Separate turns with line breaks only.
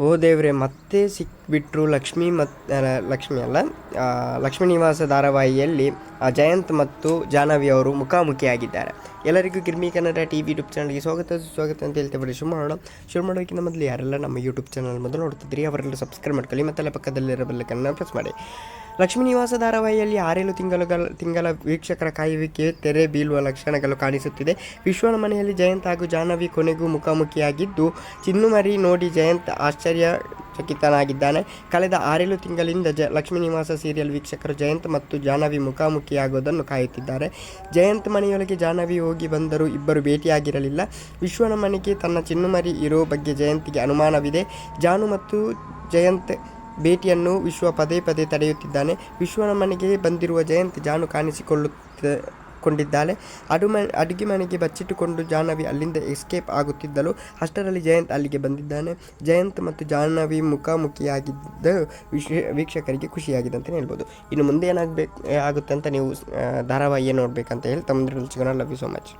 ಓ ದೇವ್ರೆ ಮತ್ತೆ ಸಿಕ್ಬಿಟ್ರು ಲಕ್ಷ್ಮೀ ಮತ್ತು ಲಕ್ಷ್ಮಿ ಅಲ್ಲ ಲಕ್ಷ್ಮೀ ನಿವಾಸ ಧಾರಾವಾಹಿಯಲ್ಲಿ ಜಯಂತ್ ಮತ್ತು ಜಾಹ್ನವಿ ಅವರು ಮುಖಾಮುಖಿಯಾಗಿದ್ದಾರೆ. ಎಲ್ಲರಿಗೂ Girmi Kannada T V YouTube ಚಾನಲ್ಗೆ ಸ್ವಾಗತ. ಸ್ವಾಗತ ಅಂತ ಹೇಳ್ತೇವೆ ಬರೀ ಶುರು ಮಾಡೋಣ. ಶುರು ಮಾಡೋಕ್ಕಿಂತ ಮೊದಲು ಯಾರೆಲ್ಲ ನಮ್ಮ ಯೂಟ್ಯೂಬ್ ಚಾನಲ್ ಮೊದಲು ನೋಡ್ತಿದ್ರಿ ಅವರೆಲ್ಲ ಸಬ್ಸ್ಕ್ರೈಬ್ ಮಾಡ್ಕೊಳ್ಳಿ ಮತ್ತೆಲ್ಲ ಪಕ್ಕದಲ್ಲಿರೋ ಬೆಲ್ಲಕ್ಕನ್ನು ಪ್ರೆಸ್ ಮಾಡಿ. ಲಕ್ಷ್ಮೀ ನಿವಾಸ ಧಾರಾವಾಹಿಯಲ್ಲಿ ಆರೇಳು ತಿಂಗಳುಗಳ, ತಿಂಗಳ ವೀಕ್ಷಕರ ಕಾಯುವಿಕೆ ತೆರೆ ಬೀಳುವ ಲಕ್ಷಣಗಳು ಕಾಣಿಸುತ್ತಿದೆ. ವಿಶ್ವನ ಮನೆಯಲ್ಲಿ ಜಯಂತ್ ಹಾಗೂ ಜಾಹ್ನವಿ ಕೊನೆಗೂ ಮುಖಾಮುಖಿಯಾಗಿದ್ದು, ಚಿನ್ನುಮರಿ ನೋಡಿ ಜಯಂತ್ ಆಶ್ಚರ್ಯಚಕಿತನಾಗಿದ್ದಾನೆ ಕಳೆದ ಆರೇಳು ತಿಂಗಳಿಂದ ಜ ಲಕ್ಷ್ಮೀ ನಿವಾಸ ಸೀರಿಯಲ್ ವೀಕ್ಷಕರು ಜಯಂತ್ ಮತ್ತು ಜಾಹ್ನವಿ ಮುಖಾಮುಖಿಯಾಗುವುದನ್ನು ಕಾಯುತ್ತಿದ್ದಾರೆ. ಜಯಂತ್ ಮನೆಯೊಳಗೆ ಜಾಹ್ನವಿ ಹೋಗಿ ಬಂದರೂ ಇಬ್ಬರು ಭೇಟಿಯಾಗಿರಲಿಲ್ಲ. ವಿಶ್ವನ ಮನೆಗೆ ತನ್ನ ಚಿನ್ನುಮರಿ ಇರೋ ಬಗ್ಗೆ ಜಯಂತ್ಗೆ ಅನುಮಾನವಿದೆ. ಜಾನು ಮತ್ತು ಜಯಂತ್ ಭೇಟಿಯನ್ನು ವಿಶ್ವ ಪದೇ ಪದೇ ತಡೆಯುತ್ತಿದ್ದಾನೆ. ವಿಶ್ವನ ಮನೆಗೆ ಬಂದಿರುವ ಜಯಂತ್ ಜಾನು ಕಾಣಿಸಿಕೊಳ್ಳುತ್ತ ಕೊಂಡಿದ್ದಾಳೆ ಅಡುಮ, ಅಡುಗೆ ಮನೆಗೆ ಬಚ್ಚಿಟ್ಟುಕೊಂಡು ಜಾಹ್ನವಿ ಅಲ್ಲಿಂದ ಎಸ್ಕೇಪ್ ಆಗುತ್ತಿದ್ದಳು. ಅಷ್ಟರಲ್ಲಿ ಜಯಂತ್ ಅಲ್ಲಿಗೆ ಬಂದಿದ್ದಾನೆ. ಜಯಂತ್ ಮತ್ತು ಜಾಹ್ನವಿ ಮುಖಾಮುಖಿಯಾಗಿದ್ದ ವೀಕ್ಷಕರಿಗೆ ಖುಷಿಯಾಗಿದೆ ಅಂತಲೇ ಹೇಳ್ಬೋದು. ಇನ್ನು ಮುಂದೆ ಏನಾಗಬೇಕು, ಆಗುತ್ತೆ ಅಂತ ನೀವು ಧಾರಾವಾಹಿಯೇ ನೋಡ್ಬೇಕಂತ ಹೇಳಿ ತಮ್ಮ ಲವ್ ಯು ಸೊ ಮಚ್